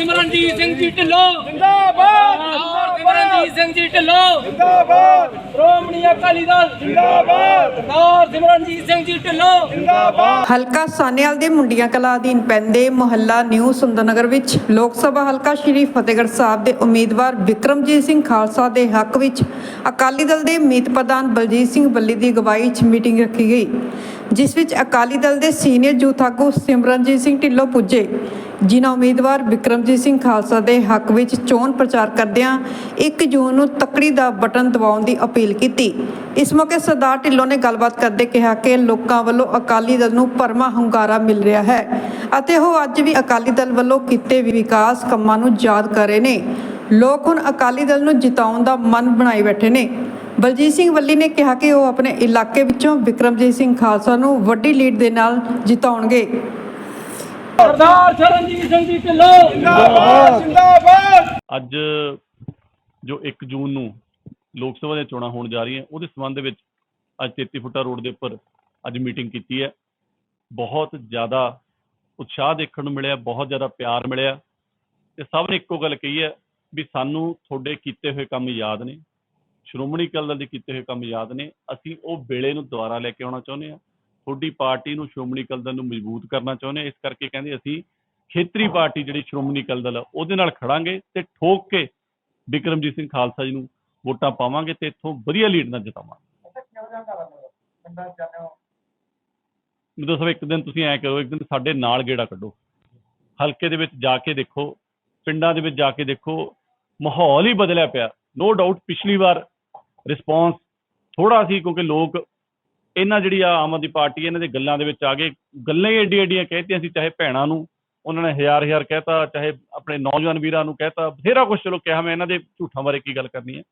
ਸਿੰਘ ਜੀ ਢਿੱਲੋਂ। ਜਿੰਦਾਬਾਦ। ਸਿਮਰਨਜੀਤ ਸਿੰਘ ਜੀ ਢਿੱਲੋਂ। ਜਿੰਦਾਬਾਦ। ਸ਼੍ਰੋਮਣੀ ਅਕਾਲੀ ਦਲ। ਜਿੰਦਾਬਾਦ। ਸਰਦਾਰ ਸਿਮਰਨਜੀਤ ਸਿੰਘ ਜੀ ਢਿੱਲੋਂ। ਜਿੰਦਾਬਾਦ। ਹਲਕਾ ਸਾਨੇਵਾਲ ਦੇ ਮੁੰਡੀਆਂ ਕਲਾ ਅਧੀਨ ਪੈਂਦੇ ਮੁਹੱਲਾ ਨਿਊ ਸੁੰਦਰਨਗਰ ਵਿੱਚ ਲੋਕ ਸਭਾ ਹਲਕਾ ਸ਼੍ਰੀ ਫਤਿਹਗੜ੍ਹ ਸਾਹਿਬ ਦੇ ਉਮੀਦਵਾਰ ਵਿਕਰਮਜੀਤ ਸਿੰਘ ਖਾਲਸਾ ਦੇ ਹੱਕ ਵਿੱਚ ਅਕਾਲੀ ਦਲ ਦੇ ਮੀਤ ਪ੍ਰਧਾਨ ਬਲਜੀਤ ਸਿੰਘ ਬੱਲੀ ਦੀ ਅਗਵਾਈ 'ਚ ਮੀਟਿੰਗ ਰੱਖੀ ਗਈ ਜਿਸ ਵਿੱਚ ਅਕਾਲੀ ਦਲ ਦੇ ਸੀਨੀਅਰ ਯੂਥ ਆਗੂ ਸਿਮਰਨਜੀਤ ਸਿੰਘ ਢਿੱਲੋਂ ਪੁੱਜੇ। ਜਿਨ੍ਹਾਂ ਉਮੀਦਵਾਰ ਵਿਕਰਮਜੀਤ ਸਿੰਘ ਖਾਲਸਾ ਦੇ ਹੱਕ ਵਿੱਚ ਚੋਣ ਪ੍ਰਚਾਰ ਕਰਦਿਆਂ 1 ਜੂਨ ਨੂੰ ਤੱਕੜੀ ਦਾ ਬਟਨ ਦਬਾਉਣ ਦੀ ਅਪੀਲ ਕੀਤੀ। ਇਸ ਮੌਕੇ ਸਰਦਾਰ ਢਿੱਲੋਂ ਨੇ ਗੱਲਬਾਤ ਕਰਦੇ ਕਿਹਾ ਕਿ ਲੋਕਾਂ ਵੱਲੋਂ ਅਕਾਲੀ ਦਲ ਨੂੰ ਪਰਮਾ ਹੁੰਗਾਰਾ ਮਿਲ ਰਿਹਾ ਹੈ ਅਤੇ ਉਹ ਅੱਜ ਵੀ ਅਕਾਲੀ ਦਲ ਵੱਲੋਂ ਕੀਤੇ ਵਿਕਾਸ ਕੰਮਾਂ ਨੂੰ ਯਾਦ ਕਰ ਰਹੇ ਨੇ। ਲੋਕ ਹੁਣ ਅਕਾਲੀ ਦਲ ਨੂੰ ਜਿਤਾਉਣ ਦਾ ਮਨ ਬਣਾਈ ਬੈਠੇ ਨੇ। ਬਲਜੀਤ ਸਿੰਘ ਵੱਲੀ ਨੇ ਕਿਹਾ ਕਿ ਉਹ ਆਪਣੇ ਇਲਾਕੇ ਵਿੱਚੋਂ ਵਿਕਰਮਜੀਤ ਸਿੰਘ ਖਾਲਸਾ ਨੂੰ ਵੱਡੀ ਲੀਡ ਦੇ ਨਾਲ ਜਿਤਾਉਣਗੇ। ਸਰਦਾਰ ਸ਼ਰਨਜੀਤ ਸਿੰਘ ਜੀ ਢਿੱਲੋਂ। ਜਿੰਦਾਬਾਦ ਜਿੰਦਾਬਾਦ। ਅੱਜ ਜੋ 1 ਜੂਨ ਨੂੰ ਲੋਕ ਸਭਾ ਦੀਆਂ ਚੋਣਾਂ ਹੋਣ ਜਾ ਰਹੀਆਂ ਉਹਦੇ ਸੰਬੰਧ ਦੇ ਵਿੱਚ ਅੱਜ 33 ਫੁੱਟਾ ਰੋਡ ਦੇ ਉੱਪਰ ਅੱਜ ਮੀਟਿੰਗ ਕੀਤੀ ਹੈ। ਬਹੁਤ ਜ਼ਿਆਦਾ ਉਤਸ਼ਾਹ ਦੇਖਣ ਨੂੰ ਮਿਲਿਆ ਬਹੁਤ ਜ਼ਿਆਦਾ ਪਿਆਰ ਮਿਲਿਆ। ਤੇ ਸਭ ਨੇ ਇੱਕੋ ਗੱਲ ਕਹੀ ਹੈ ਵੀ ਸਾਨੂੰ ਤੁਹਾਡੇ ਕੀਤੇ ਹੋਏ ਕੰਮ ਯਾਦ ਨੇ ਸ਼੍ਰੋਮਣੀ ਅਕਾਲੀ ਦਲ ਦੇ ਕੀਤੇ ਹੋਏ ਕੰਮ ਯਾਦ ਨੇ। ਅਸੀਂ ਉਹ ਵੇਲੇ ਨੂੰ ਦੁਬਾਰਾ ਲੈ ਕੇ ਆਉਣਾ ਚਾਹੁੰਦੇ ਹਾਂ। ਤੁਹਾਡੀ ਪਾਰਟੀ ਨੂੰ ਸ਼੍ਰੋਮਣੀ ਅਕਾਲੀ ਦਲ ਨੂੰ ਮਜ਼ਬੂਤ ਕਰਨਾ ਚਾਹੁੰਦੇ ਇਸ ਕਰਕੇ ਕਹਿੰਦੇ ਅਸੀਂ ਖੇਤਰੀ ਪਾਰਟੀ ਜਿਹੜੀ ਸ਼੍ਰੋਮਣੀ ਅਕਾਲੀ ਦਲ ਉਹਦੇ ਨਾਲ ਖੜਾਂਗੇ ਤੇ ਠੋਕ ਕੇ ਵਿਕਰਮਜੀਤ ਸਿੰਘ ਖਾਲਸਾ ਜੀ ਨੂੰ ਵੋਟਾਂ ਪਾਵਾਂਗੇ ਤੇ ਇੱਥੋਂ ਵਧੀਆ ਲੀਡ ਨਾਲ ਜਿਤਾਵਾਂਗੇ। ਮੈਨੂੰ ਸਭ, ਇੱਕ ਦਿਨ ਤੁਸੀਂ ਐ ਕਰੋ, ਇੱਕ ਦਿਨ ਸਾਡੇ ਨਾਲ ਗੇੜਾ ਕੱਢੋ। ਹਲਕੇ ਦੇ ਵਿੱਚ ਜਾ ਕੇ ਦੇਖੋ, ਪਿੰਡਾਂ ਦੇ ਵਿੱਚ ਜਾ ਕੇ ਦੇਖੋ, ਮਾਹੌਲ ਹੀ ਬਦਲਿਆ ਪਿਆ। ਨੋ ਡਾਊਟ ਪਿਛਲੀ ਵਾਰ ਰਿਸਪੌਂਸ ਥੋੜਾ ਸੀ ਕਿਉਂਕਿ ਲੋਕ ਇਹਨਾਂ ਜਿਹੜੀ ਆ ਆਮ ਆਦਮੀ ਪਾਰਟੀ ਇਹਨਾਂ ਦੇ ਗੱਲਾਂ ਦੇ ਵਿੱਚ ਆ ਗਏ ਗੱਲਾਂ ਹੀ ਏਡੀ ਏਡੀਆਂ ਕਹਿਤੀਆਂ ਸੀ, ਚਾਹੇ ਭੈਣਾਂ ਨੂੰ ਉਹਨਾਂ ਨੇ ਹਜ਼ਾਰ ਹਜ਼ਾਰ ਕਹਿਤਾ, ਚਾਹੇ ਆਪਣੇ ਨੌਜਵਾਨ ਵੀਰਾਂ ਨੂੰ ਕਹਿਤਾ, ਬਥੇਰਾ ਕੁਝ ਚਲੋ ਕਿਹਾ ਮੈਂ ਇਹਨਾਂ ਦੇ ਝੂਠਾਂ ਬਾਰੇ ਕੀ ਗੱਲ ਕਰਨੀ ਹੈ।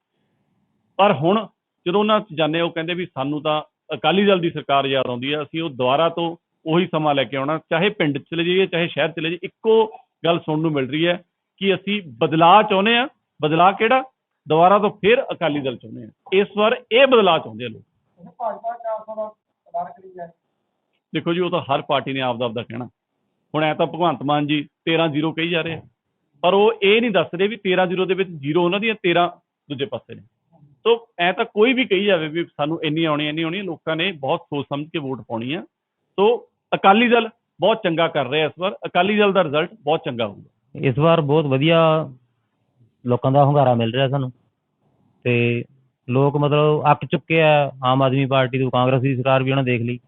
ਪਰ ਹੁਣ ਜਦੋਂ ਉਹਨਾਂ 'ਚ ਜਾਂਦੇ ਉਹ ਕਹਿੰਦੇ ਵੀ ਸਾਨੂੰ ਤਾਂ ਅਕਾਲੀ ਦਲ ਦੀ ਸਰਕਾਰ ਯਾਦ ਆਉਂਦੀ ਹੈ ਅਸੀਂ ਉਹ ਦੁਬਾਰਾ ਤੋਂ ਉਹੀ ਸਮਾਂ ਲੈ ਕੇ ਆਉਣਾ, ਚਾਹੇ ਪਿੰਡ ਚਲੇ ਜਾਈਏ, ਚਾਹੇ ਸ਼ਹਿਰ ਚਲੇ ਜਾਈਏ, ਇੱਕੋ ਗੱਲ ਸੁਣਨ ਨੂੰ ਮਿਲ ਰਹੀ ਹੈ ਕਿ ਅਸੀਂ ਬਦਲਾਅ ਚਾਹੁੰਦੇ ਆ ਬਦਲਾਅ ਕਿਹੜਾ? ਦੁਬਾਰਾ ਤੋਂ ਫਿਰ ਅਕਾਲੀ ਦਲ ਚਾਹੁੰਦੇ ਆ ਇਸ ਵਾਰ ਇਹ ਬਦਲਾਅ ਚਾਹੁੰਦੇ ਆ ਲੋਕ। ਦੇਖੋ ਜੀ ਉਹ ਤਾਂ ਹਰ ਪਾਰਟੀ ਨੇ ਆਪਦਾ ਆਪਦਾ ਕਹਿਣਾ। ਹੁਣ ਐ ਤਾਂ ਭਗਵੰਤ ਮਾਨ ਜੀ 13-0 ਕਹੀ ਜਾ ਰਹੇ ਆ। ਪਰ ਉਹ ਇਹ ਨਹੀਂ ਦੱਸ ਰਹੇ ਵੀ 13-0 ਦੇ ਵਿੱਚ 0 ਉਹਨਾਂ ਦੀਆਂ 13 ਦੂਜੇ ਪਾਸੇ ਨੇ। ਸੋ ਐ ਤਾਂ ਕੋਈ ਵੀ ਕਹੀ ਜਾਵੇ ਵੀ ਸਾਨੂੰ ਇੰਨੀ ਆਉਣੀ ਇੰਨੀ ਆਉਣੀ ਲੋਕਾਂ ਨੇ ਬਹੁਤ ਸੋਚ ਸਮਝ ਕੇ ਵੋਟ ਪਾਉਣੀ ਆ। ਸੋ ਅਕਾਲੀ ਦਲ ਬਹੁਤ ਚੰਗਾ ਕਰ ਰਿਹਾ ਇਸ ਵਾਰ। ਅਕਾਲੀ ਦਲ ਦਾ ਰਿਜ਼ਲਟ ਬਹੁਤ ਚੰਗਾ ਹੋਊਗਾ। ਇਸ ਵਾਰ ਬਹੁਤ ਵਧੀਆ ਲੋਕਾਂ ਦਾ ਹੁੰਗਾਰਾ ਮਿਲ ਰਿਹਾ ਸਾਨੂੰ। ਤੇ ਲੋਕ ਮਤਲਬ ਅੱਕ ਚੁੱਕੇ ਆ, ਆਮ ਆਦਮੀ ਪਾਰਟੀ ਤੋਂ ਕਾਂਗਰਸ ਦੀ ਸਰਕਾਰ ਵੀ ਉਹਨਾਂ ਦੇਖ ਲਈ।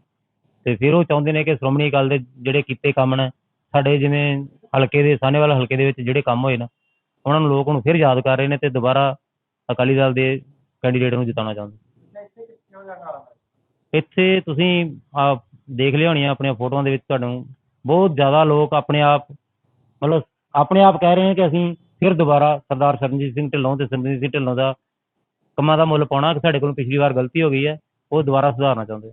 ਤੇ ਫਿਰ ਉਹ ਚਾਹੁੰਦੇ ਨੇ ਕਿ ਸ਼੍ਰੋਮਣੀ ਅਕਾਲੀ ਦੇ ਜਿਹੜੇ ਕੀਤੇ ਕੰਮ ਨੇ, ਸਾਡੇ ਜਿਵੇਂ ਹਲਕੇ ਦੇ ਸਾਹਨੇਵਾਲ ਹਲਕੇ ਦੇ ਵਿੱਚ ਜਿਹੜੇ ਕੰਮ ਹੋਏ ਨੇ, ਉਹਨਾਂ ਨੂੰ ਲੋਕ ਹੁਣ ਫਿਰ ਯਾਦ ਕਰ ਰਹੇ ਨੇ ਤੇ ਦੁਬਾਰਾ ਅਕਾਲੀ ਦਲ ਦੇ ਕੈਂਡੀਡੇਟ ਨੂੰ ਜਿਤਾਉਣਾ ਚਾਹੁੰਦੇ ਇੱਥੇ ਤੁਸੀਂ ਆ ਦੇਖ ਲਿਆ ਹੋਣੀਆਂ ਆਪਣੀਆਂ ਫੋਟੋਆਂ ਦੇ ਵਿੱਚ ਤੁਹਾਨੂੰ, ਬਹੁਤ ਜ਼ਿਆਦਾ ਲੋਕ ਆਪਣੇ ਆਪ, ਮਤਲਬ ਆਪਣੇ ਆਪ ਕਹਿ ਰਹੇ ਨੇ ਕਿ ਅਸੀਂ ਫਿਰ ਦੁਬਾਰਾ ਸਰਦਾਰ ਸਰਨਜੀਤ ਸਿੰਘ ਢਿੱਲੋਂ ਤੇ ਸਰਨਜੀਤ ਸਿੰਘ ਢਿੱਲੋਂ ਦਾ ਕੰਮਾਂ ਦਾ ਮੁੱਲ ਪਾਉਣਾ ਕਿ ਸਾਡੇ ਕੋਲੋਂ ਪਿਛਲੀ ਵਾਰ ਗਲਤੀ ਹੋ ਗਈ ਹੈ, ਉਹ ਦੁਬਾਰਾ ਸੁਧਾਰਨਾ ਚਾਹੁੰਦੇ